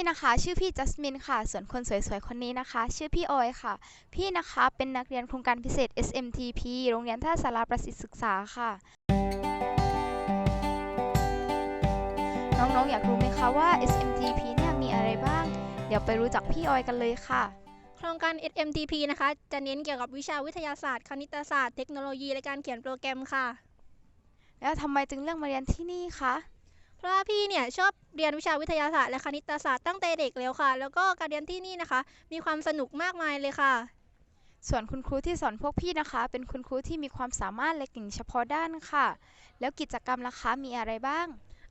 ค่ะพี่นะคะ ชื่อพี่จัสมินค่ะ ส่วนคนสวยๆ คนนี้นะคะ ชื่อพี่ออยค่ะ พี่นะคะเป็นนักเรียนโครงการพิเศษ SMTP โรงเรียนท่าสาราประสิทธิศึกษาค่ะ น้องๆ อยากรู้ไหมคะว่า SMTP เนี่ยมีอะไรบ้าง เดี๋ยวไปรู้จักพี่ออยกันเลยค่ะโครงการ SMTP นะคะ จะเน้นเกี่ยวกับวิชาวิทยาศาสตร์ คณิตศาสตร์ เทคโนโลยี และการเขียนโปรแกรมค่ะ แล้วทำไมจึงเลือกมาเรียนที่นี่คะ เพราะว่าพี่เนี่ยชอบ เรียนวิชาวิทยาศาสตร์และคณิตศาสตร์ตั้งแต่เด็กแล้วค่ะ แล้วก็การเรียนที่นี่นะคะ มีความสนุกมากมายเลยค่ะ ส่วนคุณครูที่สอนพวกพี่นะคะ เป็นคุณครูที่มีความสามารถและเก่งเฉพาะด้านค่ะ แล้วกิจกรรมล่ะคะมีอะไรบ้าง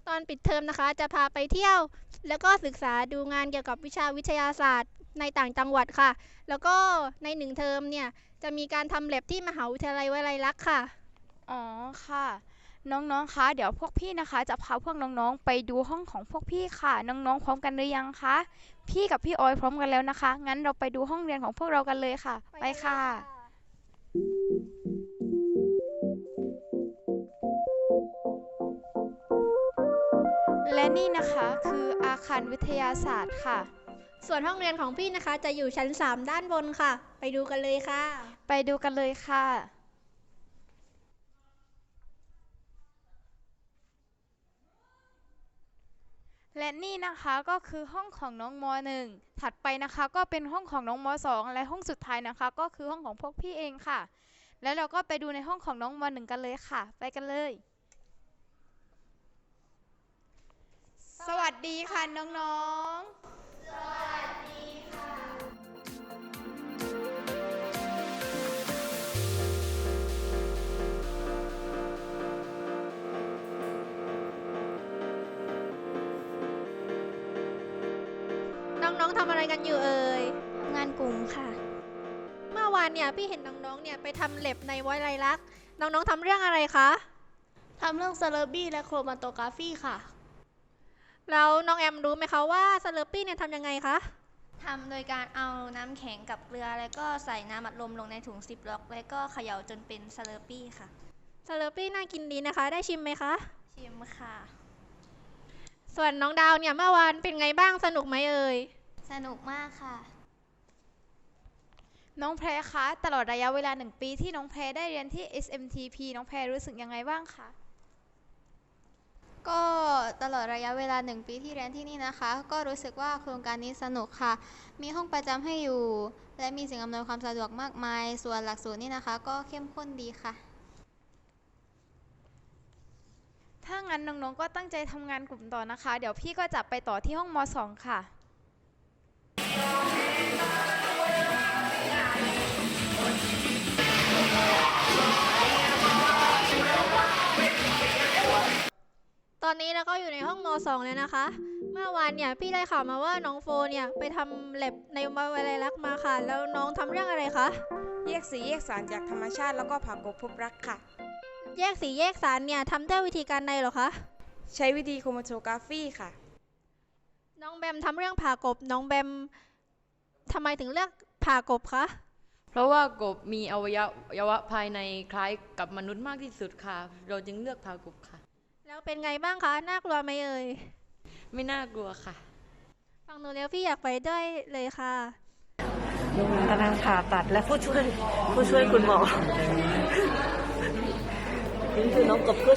ตอนปิดเทอมนะคะ จะพาไปเที่ยว แล้วก็ศึกษาดูงานเกี่ยวกับวิชาวิทยาศาสตร์ในต่างจังหวัดค่ะ แล้วก็ในหนึ่งเทอมเนี่ยจะมีการทำแลบที่มหาวิทยาลัยวลัยลักษณ์ค่ะ อ๋อค่ะ น้องๆ คะ เดี๋ยวพวกพี่นะคะจะพาพวกน้องๆ ไปดูห้องของพวกพี่ค่ะ น้องๆ พร้อมกันหรือยังคะ พี่กับพี่ออยพร้อมกันแล้วนะคะ งั้นเราไปดูห้องเรียนของพวกเรากันเลยค่ะ ไปค่ะ และนี่นะคะคืออาคารวิทยาศาสตร์ค่ะ ส่วนห้องเรียนของพี่นะคะ จะอยู่ชั้น 3 ด้านบนค่ะ ไปดูกันเลยค่ะ ไปดูกันเลยค่ะ และนี่นะคะก็คือห้องของน้องม .1 ถัดไปนะคะก็เป็นห้องของน้องม .2 และห้องสุดท้ายนะคะ ก็คือห้องของพวกพี่เองค่ะ แล้วเราก็ไปดูในห้องของน้องม .1 กันเลยค่ะ ไปกันเลย สวัสดีค่ะน้องๆ น้องๆทำอะไรกันอยู่เอ่ยงานกลุ่มค่ะ เมื่อวานเนี่ยพี่เห็นน้องๆเนี่ยไปทำเล็บในไวไลลักษณ์น้องๆทำเรื่องอะไรคะทำเรื่องเซเลบี้และโครมาโตกราฟีค่ะ แล้วน้องแอมรู้ไหมคะว่าสเลอปี้เนี่ยทำยังไงคะทำโดยการเอาน้ำแข็งกับเกลือ แล้วก็ใส่น้ำอัดลมลงในถุงซิปล็อก แล้วก็เขย่าจนเป็นเซเลบี้ค่ะสเลอปี้น่ากินดีนะคะ ได้ชิมไหมคะ ชิมค่ะ ส่วนน้องดาวเนี่ยเมื่อวานเป็นไงบ้างสนุกไหมเอ่ย สนุกมากค่ะ น้องแพรคะ ตลอดระยะเวลาหนึ่งปีที่น้องแพรได้เรียนที่ SMTP น้องแพรรู้สึกยังไงบ้างคะ ก็ตลอดระยะเวลาหนึ่งปีที่เรียนที่นี่นะคะ ก็รู้สึกว่าโครงการนี้สนุกค่ะ มีห้องประจำให้อยู่ และมีสิ่งอำนวยความสะดวกมากมาย ส่วนหลักสูตรนี่นะคะ ก็เข้มข้นดีค่ะ ถ้างั้นน้องๆก็ตั้งใจทำงานกลุ่มต่อนะคะ เดี๋ยวพี่ก็จะไปต่อที่ห้องม .2 ค่ะ นนี้เราก็อยู่ในห้องม .2 เลยนะคะ เมื่อวานเนี่ยพี่ได้ข่าวมาว่าน้องโฟเนี่ยไปทำเล็บในไวไลลักษณ์มาค่ะ แล้วน้องทำเรื่องอะไรคะ แยกสีแยกสารจากธรรมชาติแล้วก็ผ่ากบพบรักค่ะ แยกสีแยกสารเนี่ยทำด้วยวิธีการใดเหรอคะ ใช้วิธีโครมาโทกราฟีค่ะ น้องแบมทำเรื่องผ่ากบ น้องแบมทำไมถึงเลือกผ่ากบคะ เพราะว่ากบมีอวัยวะภายในคล้ายกับมนุษย์มากที่สุดค่ะ เราจึงเลือกพากบค่ะแล้ว เป็นไงบ้างคะ น่ากลัวไหมเอ่ย ไม่น่ากลัวค่ะ ฟังหนูแล้วพี่อยากไปด้วยเลยค่ะกำลังผ่าตัดและผู้ช่วยผู้ช่วยคุณหมอนี่คือน้องกบขึ้น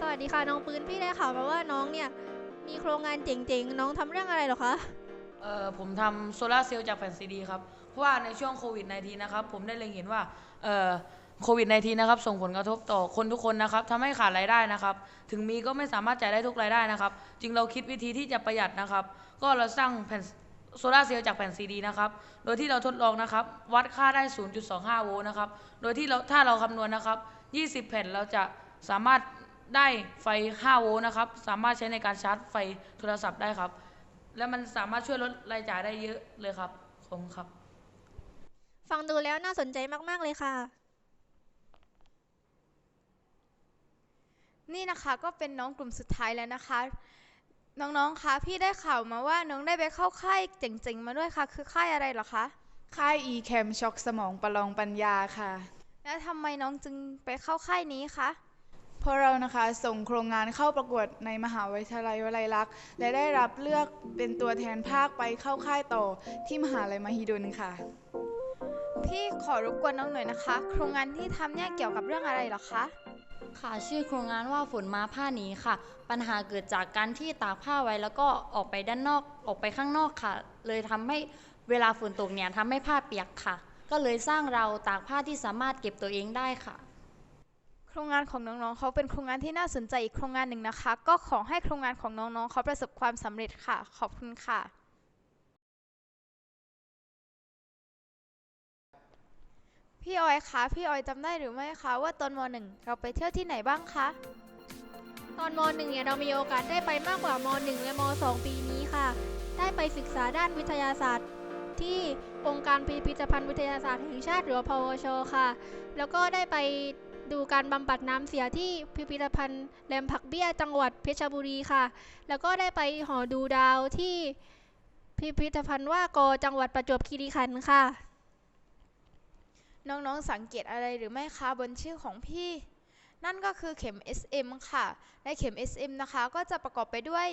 สวัสดีค่ะน้องปืนพี่ได้ข่าวมาว่าน้องเนี่ยมีโครงงานเจ๋งๆ น้องทำเรื่องอะไรเหรอคะ เอ่อผมทำโซลาร์เซลล์จากแผ่นซีดีครับ เพราะว่าในช่วงโควิด -19 นะครับผมได้เล็งเห็นว่าโควิด -19 นะครับส่งผลกระทบต่อคนทุกคนนะครับทำให้ขาดรายได้นะครับ ถึงมีก็ไม่สามารถจ่ายได้ทุกรายได้นะครับ จึงเราคิดวิธีที่จะประหยัดนะครับ ก็เราสร้างแผ่นโซลาเซลล์จากแผ่นซีดีนะครับ โดยที่เราทดลองนะครับ วัดค่าได้ 0.25 โวลต์นะครับ โดยที่เราถ้าเราคำนวณนะครับ 20 แผ่นเราจะสามารถได้ไฟ 5 โวลต์นะครับ สามารถใช้ในการชาร์จไฟโทรศัพท์ได้ครับ และมันสามารถช่วยลดรายจ่ายได้เยอะเลยครับขอบคุณครับ ฟังดูแล้วน่าสนใจมาก ๆ เลยค่ะ นี่นะคะก็เป็นน้องกลุ่มสุดท้ายแล้วนะคะ น้องๆ คะพี่ได้ข่าวมาว่าน้องได้ไปเข้าค่ายเจ๋งๆ มาด้วยค่ะ คือค่ายอะไรเหรอคะ ค่าย eCam ช็อกสมองประลองปัญญาค่ะ แล้วทำไมน้องจึงไปเข้าค่ายนี้คะเพราะเรานะคะส่งโครงงานเข้าประกวดในมหาวิทยาลัยวลัยลักษณ์ และได้รับเลือกเป็นตัวแทนภาคไปเข้าค่ายต่อที่มหาลัยมหิดลค่ะ พี่ขอรบกวนน้องหน่อยนะคะ โครงงานที่ทำเนี่ยเกี่ยวกับเรื่องอะไรเหรอคะ ค่ะชื่อโครงงานว่าฝนมาผ้าหนีค่ะ ปัญหาเกิดจากการที่ตากผ้าไว้แล้วก็ออกไปด้านนอกออกไปข้างนอกค่ะ เลยทำให้เวลาฝนตกเนี่ยทำให้ผ้าเปียกค่ะ ก็เลยสร้างเราวตากผ้าที่สามารถเก็บตัวเองได้ค่ะ โครงงานของน้องๆเขาเป็นโครงงานที่น่าสนใจอีกโครงงานหนึ่งนะคะ ก็ขอให้โครงงานของน้องๆเขาประสบความสำเร็จค่ะ ขอบคุณค่ะ พี่ออยคะ พี่ออยจำได้หรือไม่คะว่าตอนมหนึ่งเราไปเที่ยวที่ไหนบ้างคะ ตอนม .1 เนี่ยเรามีโอกาสได้ไปมากกว่าม .1 และม .2 ปีนี้ค่ะ ได้ไปศึกษาด้านวิทยาศาสตร์ ที่องค์การพิพิธภัณฑ์วิทยาศาสตร์แห่งชาติหรือว่าพวช ค่ะ แล้วก็ได้ไปดูการบำบัดน้ำเสียที่พิพิธภัณฑ์แหลมผักเบี้ยจังหวัดเพชรบุรีค่ะ แล้วก็ได้ไปหอดูดาวที่พิพิธภัณฑ์ว่ากอจังหวัดประจวบคีรีขันธ์ค่ะ น้องๆสังเกตอะไรหรือไม่คะบนชื่อของพี่ นั่นก็คือเข็ม SM ค่ะ ในเข็ม SM นะคะก็จะประกอบไปด้วย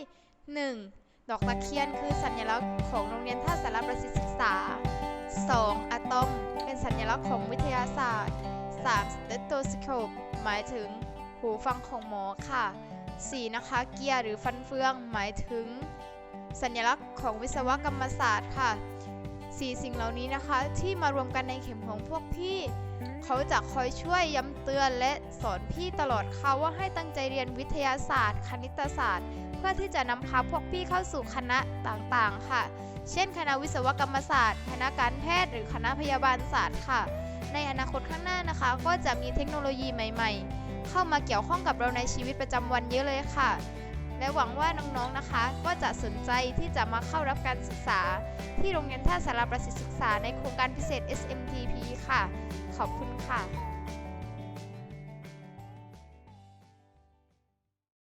1. ดอกตะเคียนคือสัญลักษณ์ของโรงเรียนท่าสารประสิทธิศึกษา 2. อะตอม เป็นสัญลักษณ์ของวิทยาศาสตร์ 3. สเตตโตสโคปหมายถึงหูฟังของหมอค่ะ 4. นะคะเกียร์หรือฟันเฟือง หมายถึง สัญลักษณ์ของวิศวกรรมศาสตร์ค่ะ สี่สิ่งเหล่านี้นะคะ ที่มารวมกันในเข็มของพวกพี่ เขาจะคอยช่วยย้ำเตือนและสอนพี่ตลอดค่ะว่าให้ตั้งใจเรียนวิทยาศาสตร์ คณิตศาสตร์ เพื่อที่จะนำพาพวกพี่เข้าสู่คณะต่างๆ ค่ะ เช่น คณะวิศวกรรมศาสตร์ คณะการแพทย์ หรือคณะพยาบาลศาสตร์ค่ะ ในอนาคตข้างหน้านะคะ ก็จะมีเทคโนโลยีใหม่ ๆ เข้ามาเกี่ยวข้องกับเราในชีวิตประจำวันเยอะเลยค่ะ และหวังว่าน้องๆนะคะ ก็จะสนใจที่จะมาเข้ารับการศึกษา ที่โรงเรียนท่าสารประสิทธิศึกษาในโครงการพิเศษ SMTP ค่ะ ขอบคุณค่ะ